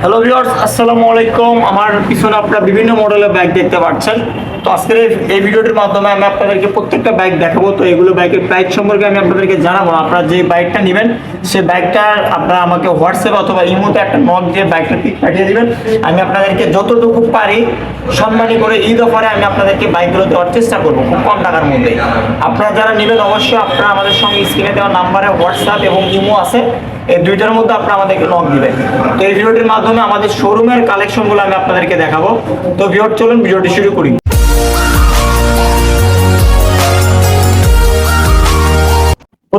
Hello viewers আসসালামু আলাইকুম আমার পিছনে আপনারা বিভিন্ন মডেলের বাইক দেখতে পাচ্ছেন। তো আজকের এই- ভিডিওটির মাধ্যমে আমি আপনাদেরকে প্রত্যেকটা বাইক দেখাবো। তো এগুলো বাইকের প্রাইস সম্পর্কে আমি আপনাদেরকে জানাব। আপনারা যে বাইকটা নেবেন সেই বাইকটা আপনারা আমাকে হোয়াটসঅ্যাপ অথবা ইমোতে একটা নক দিয়ে বাইকটা পিক পাঠিয়ে দেবেন। আমি আপনাদেরকে যতটুকু পারি সম্মানী করে ঈদ অফারে আমি আপনাদেরকে বাইকগুলো দেওয়ার চেষ্টা করব, খুব কম টাকার মধ্যে। আপনারা যারা নেবেন, অবশ্যই আপনারা আমাদের সঙ্গে স্ক্রিনে দেওয়া নাম্বারে হোয়াটসঅ্যাপ এবং ইমো আছে। এই দুইটার মধ্যে আপনারা আমাদেরকে নক দিবেন। তো এই ভিডিওটির মাধ্যমে আমাদের শোরুমের কালেকশনগুলো আমি আপনাদেরকে দেখাবো। তো ভিডিও চলুন ভিডিওটি শুরু করি।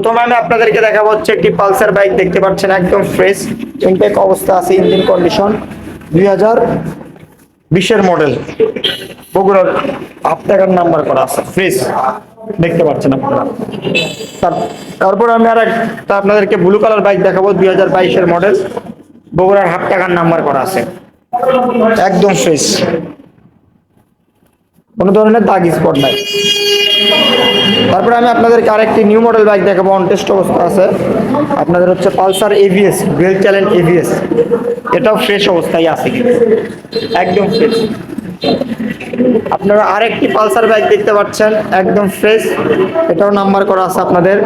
প্রথমে আমি আপনাদেরকে দেখাবো হচ্ছে একটি পালসার বাইক, দেখতে পাচ্ছেন একদম ফ্রেশ ইনটেক অবস্থা আছে ইঞ্জিন কন্ডিশন দুই হাজার বিশের মডেল বগুড়ার হাফ টাকার নাম্বার করা আছে ফ্রেশ দেখতে পাচ্ছেন আপনারা। তার- তারপর আমি আর একটা আপনাদেরকে ব্লু কালার বাইক দেখাবো, দুই হাজার বাইশের মডেল বগুড়ার হাফ টাকার নাম্বার করা আছে, একদম ফ্রেশ কোনো ধরনের দাগ স্পট নাই। তারপরে আমি আপনাদেরকে আরেকটি নিউ মডেল বাইক দেখাবো অন টেস্ট অবস্থা আছে। আপনাদের হচ্ছে Pulsar ABS dual challenge ABS এটাও ফ্রেশ অবস্থায় আছে একদম ফ্রেশ আপনারা আরেকটি পালসার বাইক দেখতে পাচ্ছেন, একদম ফ্রেশ এটাও নাম্বার করা আছে আপনাদের।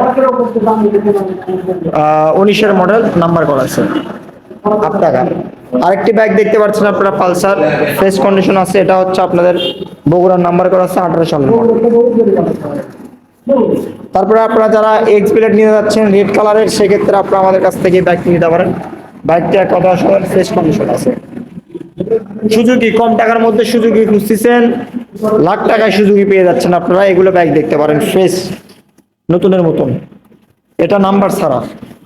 উনিশের মডেল নাম্বার করা আছে। টাকা। আরেকটি ব্যাগ দেখতে পাচ্ছেন আপনারা, পালসার। ফ্রেশ কন্ডিশন আছে, এটা হচ্ছে আপনাদের বগুড়ার নাম্বার করা আছে আঠারো model। তারপরে আপনারা যারা এক্স প্লেট নিতে যাচ্ছেন রেড কালারের সেক্ষেত্রে আপনারা আমাদের কাছ থেকে বাইক নিতে পারেন। বাইকটা কথা শোনেন ফ্রেশ কন্ডিশন আছে। সুজুকি, কম টাকার মধ্যে সুজুকি খুঁজতেছেন, লাখ টাকায় সুজুকি পেয়ে যাচ্ছেন আপনারা, এগুলো ব্যাগ দেখতে পারেন ফ্রেশ নতুনের মতন। এটা নাম্বার ছাড়া।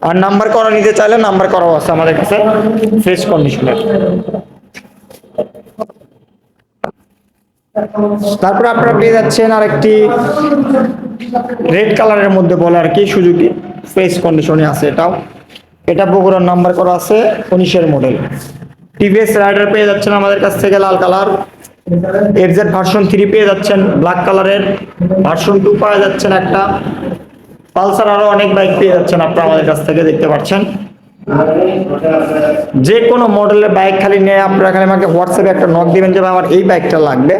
আর নাম্বার করা নিতে চাইলে নাম্বার করাও আছে আমাদের কাছে। ফ্রেশ কন্ডিশনের তারপর আপনারা পেয়ে যাচ্ছেন আর একটি রেড কালারের মধ্যে বলে আর কি, সুজুকি ফ্রেশ কন্ডিশনে আছে এটাও। এটা বগুড়ার নাম্বার করা আছে, উনিশের মডেল টিভিএস রাইডার পেয়ে যাচ্ছেন আমাদের কাছ থেকে লাল কালার এফজেড ভার্সন থ্রি পেয়ে যাচ্ছেন ব্ল্যাক কালারের ভার্সন টু পাওয়া যাচ্ছেন একটা। পালসার আরও অনেক বাইক পেয়ে যাচ্ছেন আপনারা আমাদের কাছ থেকে, দেখতে পাচ্ছেন। যে কোনো মডেলের বাইক খালি নিয়ে আপনারা খালি আমাকে হোয়াটসঅ্যাপে একটা নক দিবেন যে আমার এই বাইকটা লাগবে।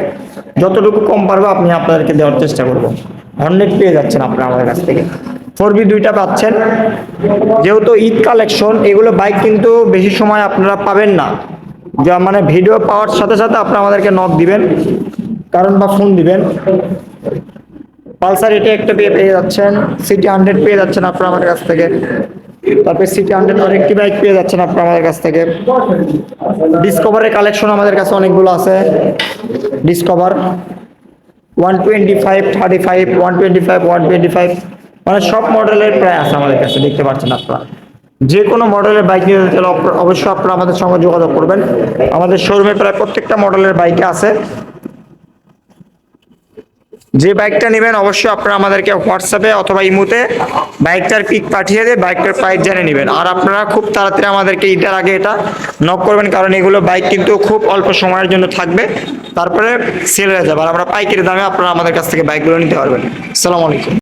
যতটুকু কম পারব, আপনি আপনাদেরকে দেওয়ার চেষ্টা করব। হর্নেট পেয়ে যাচ্ছেন আপনারা আমাদের কাছ থেকে। ফোর বি দুইটা পাচ্ছেন। যেহেতু ঈদ কালেকশন এগুলো বাইক কিন্তু বেশি সময় আপনারা পাবেন না। যা মানে ভিডিও পাওয়ার সাথে সাথে আপনারা আমাদেরকে নক দিবেন, কারণ বা ফোন দিবেন। পালসার এটা একটা পেয়ে পেয়ে যাচ্ছেন সিটি হান্ড্রেড পেয়ে যাচ্ছেন আপনারা আমাদের কাছ থেকে। তারপরে সিটি হান্ড্রেড আরেকটি বাইক পেয়ে যাচ্ছেন আপনারা আমাদের কাছ থেকে। ডিসকভারের কালেকশন আমাদের কাছে অনেকগুলো আছে। Discover one twenty five thirty five one twenty five one twenty five মানে সব মডেলের প্রায় আছে আমাদের কাছে, দেখতে পাচ্ছেন আপনারা। যে কোনো মডেলের বাইক নিতে চাইলে অবশ্যই আপনারা আমাদের সঙ্গে যোগাযোগ করবেন। আমাদের শোরুমে প্রায় প্রত্যেকটা মডেলের বাইকে আছে। যে বাইকটা নেবেন অবশ্যই আপনারা আমাদেরকে হোয়াটসঅ্যাপে অথবা ইমুতে বাইকটার পিক পাঠিয়ে দিয়ে বাইকটার প্রাইস জেনে নেবেন। আর আপনারা খুব তাড়াতাড়ি আমাদেরকে ঈদের আগে এটা নক করবেন, কারণ এগুলো বাইক কিন্তু খুব অল্প সময়ের জন্য থাকবে। তারপরে সেল হয়ে যাবে। আর আমরা পাইকারি দামে আপনারা আমাদের কাছ থেকে বাইকগুলো নিতে পারবেন। আসসালামু আলাইকুম।